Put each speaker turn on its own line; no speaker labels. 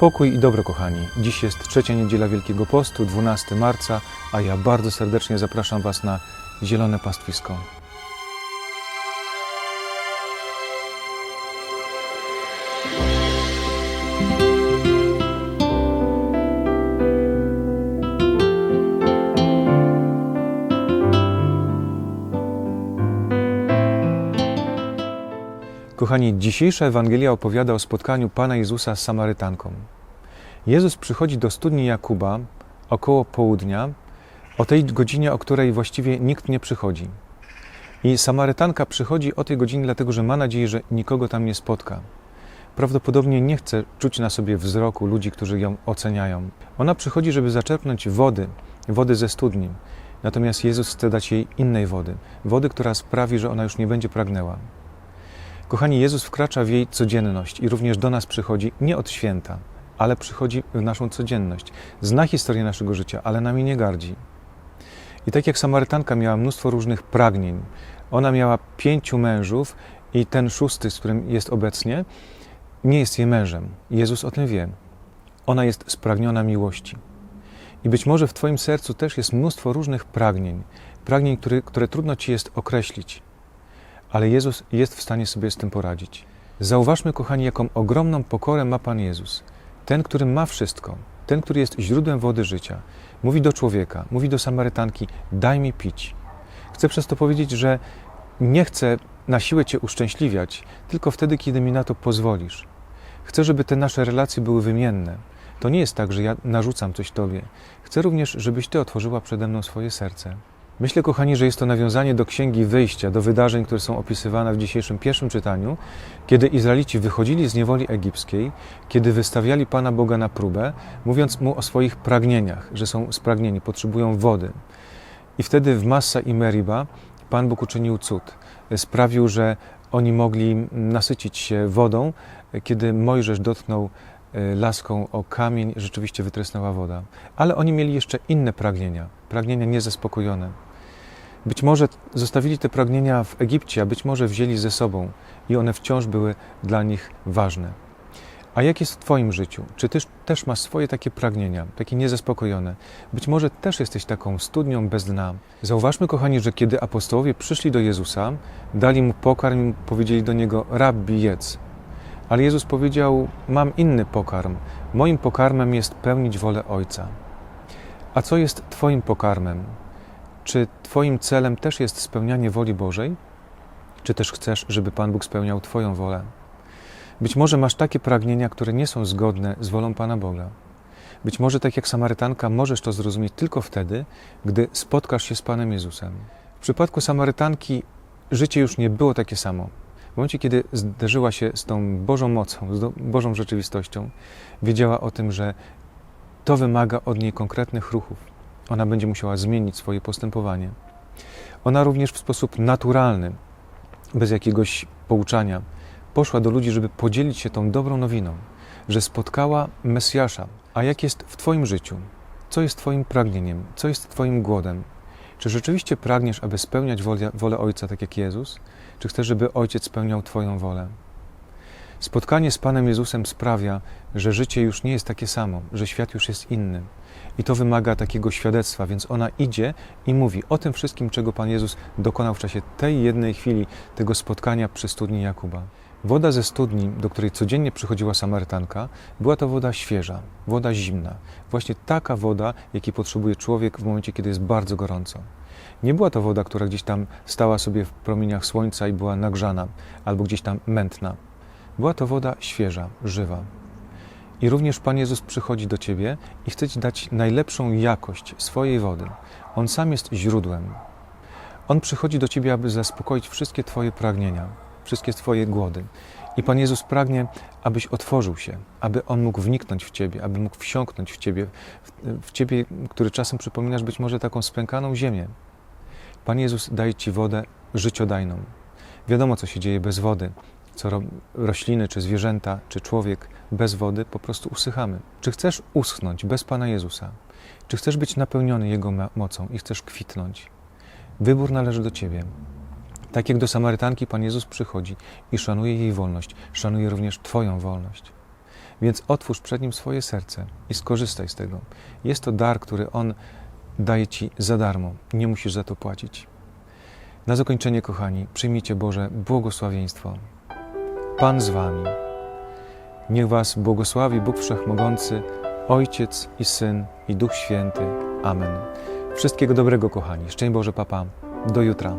Pokój i dobro, kochani. Dziś jest trzecia niedziela Wielkiego Postu, 12 marca, a ja bardzo serdecznie zapraszam Was na Zielone Pastwisko. Kochani, dzisiejsza Ewangelia opowiada o spotkaniu Pana Jezusa z Samarytanką. Jezus przychodzi do studni Jakuba około południa, o tej godzinie, o której właściwie nikt nie przychodzi. I Samarytanka przychodzi o tej godzinie, dlatego że ma nadzieję, że nikogo tam nie spotka. Prawdopodobnie nie chce czuć na sobie wzroku ludzi, którzy ją oceniają. Ona przychodzi, żeby zaczerpnąć wody, wody ze studni. Natomiast Jezus chce dać jej innej wody, wody, która sprawi, że ona już nie będzie pragnęła. Kochani, Jezus wkracza w jej codzienność i również do nas przychodzi nie od święta, ale przychodzi w naszą codzienność. Zna historię naszego życia, ale nami nie gardzi. I tak jak Samarytanka miała mnóstwo różnych pragnień, ona miała pięciu mężów i ten szósty, z którym jest obecnie, nie jest jej mężem. Jezus o tym wie. Ona jest spragniona miłości. I być może w Twoim sercu też jest mnóstwo różnych pragnień, pragnień, które, które trudno Ci jest określić ale Jezus jest w stanie sobie z tym poradzić. Zauważmy, kochani, jaką ogromną pokorę ma Pan Jezus. Ten, który ma wszystko, ten, który jest źródłem wody życia. Mówi do człowieka, mówi do Samarytanki: Daj mi pić. Chcę przez to powiedzieć, że nie chcę na siłę Cię uszczęśliwiać, tylko wtedy, kiedy mi na to pozwolisz. Chcę, żeby te nasze relacje były wymienne. To nie jest tak, że ja narzucam coś Tobie. Chcę również, żebyś Ty otworzyła przede mną swoje serce. Myślę, kochani, że jest to nawiązanie do Księgi Wyjścia, do wydarzeń, które są opisywane w dzisiejszym pierwszym czytaniu, kiedy Izraelici wychodzili z niewoli egipskiej, kiedy wystawiali Pana Boga na próbę, mówiąc Mu o swoich pragnieniach, że są spragnieni, potrzebują wody. I wtedy w Massa i Meriba Pan Bóg uczynił cud. Sprawił, że oni mogli nasycić się wodą, kiedy Mojżesz dotknął e, laską o kamień, rzeczywiście wytrysnęła woda. Ale oni mieli jeszcze inne pragnienia, pragnienia niezaspokojone. Być może zostawili te pragnienia w Egipcie, a być może wzięli ze sobą i one wciąż były dla nich ważne. A jak jest w Twoim życiu? Czy Ty też masz swoje takie pragnienia, takie niezaspokojone? Być może też jesteś taką studnią bez dna. Zauważmy, kochani, że kiedy apostołowie przyszli do Jezusa, dali mu pokarm, powiedzieli do niego: Rabbi, jedz. Ale Jezus powiedział: Mam inny pokarm. Moim pokarmem jest pełnić wolę Ojca. A co jest Twoim pokarmem? Czy Twoim celem też jest spełnianie woli Bożej? Czy też chcesz, żeby Pan Bóg spełniał Twoją wolę? Być może masz takie pragnienia, które nie są zgodne z wolą Pana Boga. Być może, tak jak Samarytanka, możesz to zrozumieć tylko wtedy, gdy spotkasz się z Panem Jezusem. W przypadku Samarytanki życie już nie było takie samo. W momencie, kiedy zderzyła się z tą Bożą mocą, z Bożą rzeczywistością, wiedziała o tym, że to wymaga od niej konkretnych ruchów. Ona będzie musiała zmienić swoje postępowanie. Ona również w sposób naturalny, bez jakiegoś pouczania, poszła do ludzi, żeby podzielić się tą dobrą nowiną, że spotkała Mesjasza. A jak jest w Twoim życiu? Co jest Twoim pragnieniem? Co jest Twoim głodem? Czy rzeczywiście pragniesz, aby spełniać wolę, wolę Ojca tak jak Jezus? Czy chcesz, żeby Ojciec spełniał Twoją wolę? Spotkanie z Panem Jezusem sprawia, że życie już nie jest takie samo, że świat już jest inny. I to wymaga takiego świadectwa, więc ona idzie i mówi o tym wszystkim, czego Pan Jezus dokonał w czasie tej jednej chwili, tego spotkania przy studni Jakuba. Woda ze studni, do której codziennie przychodziła Samarytanka, była to woda świeża, woda zimna. Właśnie taka woda, jakiej potrzebuje człowiek w momencie, kiedy jest bardzo gorąco. Nie była to woda, która gdzieś tam stała sobie w promieniach słońca i była nagrzana, albo gdzieś tam mętna. Była to woda świeża, żywa. I również Pan Jezus przychodzi do Ciebie i chce Ci dać najlepszą jakość swojej wody. On sam jest źródłem. On przychodzi do Ciebie, aby zaspokoić wszystkie Twoje pragnienia, wszystkie Twoje głody. I Pan Jezus pragnie, abyś otworzył się, aby On mógł wniknąć w Ciebie, aby mógł wsiąknąć w Ciebie, w, Ciebie, który czasem przypominasz być może taką spękaną ziemię. Pan Jezus daje Ci wodę życiodajną. Wiadomo, co się dzieje bez wody co ro rośliny, czy zwierzęta, czy człowiek bez wody po prostu usychamy. Czy chcesz uschnąć bez Pana Jezusa? Czy chcesz być napełniony Jego mocą i chcesz kwitnąć? Wybór należy do Ciebie. Tak jak do Samarytanki Pan Jezus przychodzi i szanuje jej wolność, szanuje również Twoją wolność. Więc otwórz przed Nim swoje serce i skorzystaj z tego. Jest to dar, który On daje Ci za darmo. Nie musisz za to płacić. Na zakończenie, kochani, przyjmijcie Boże błogosławieństwo. Pan z Wami. Niech Was błogosławi Bóg Wszechmogący, Ojciec i Syn i Duch Święty. Amen. Wszystkiego dobrego, kochani. Szczęść Boże, Papa. Do jutra.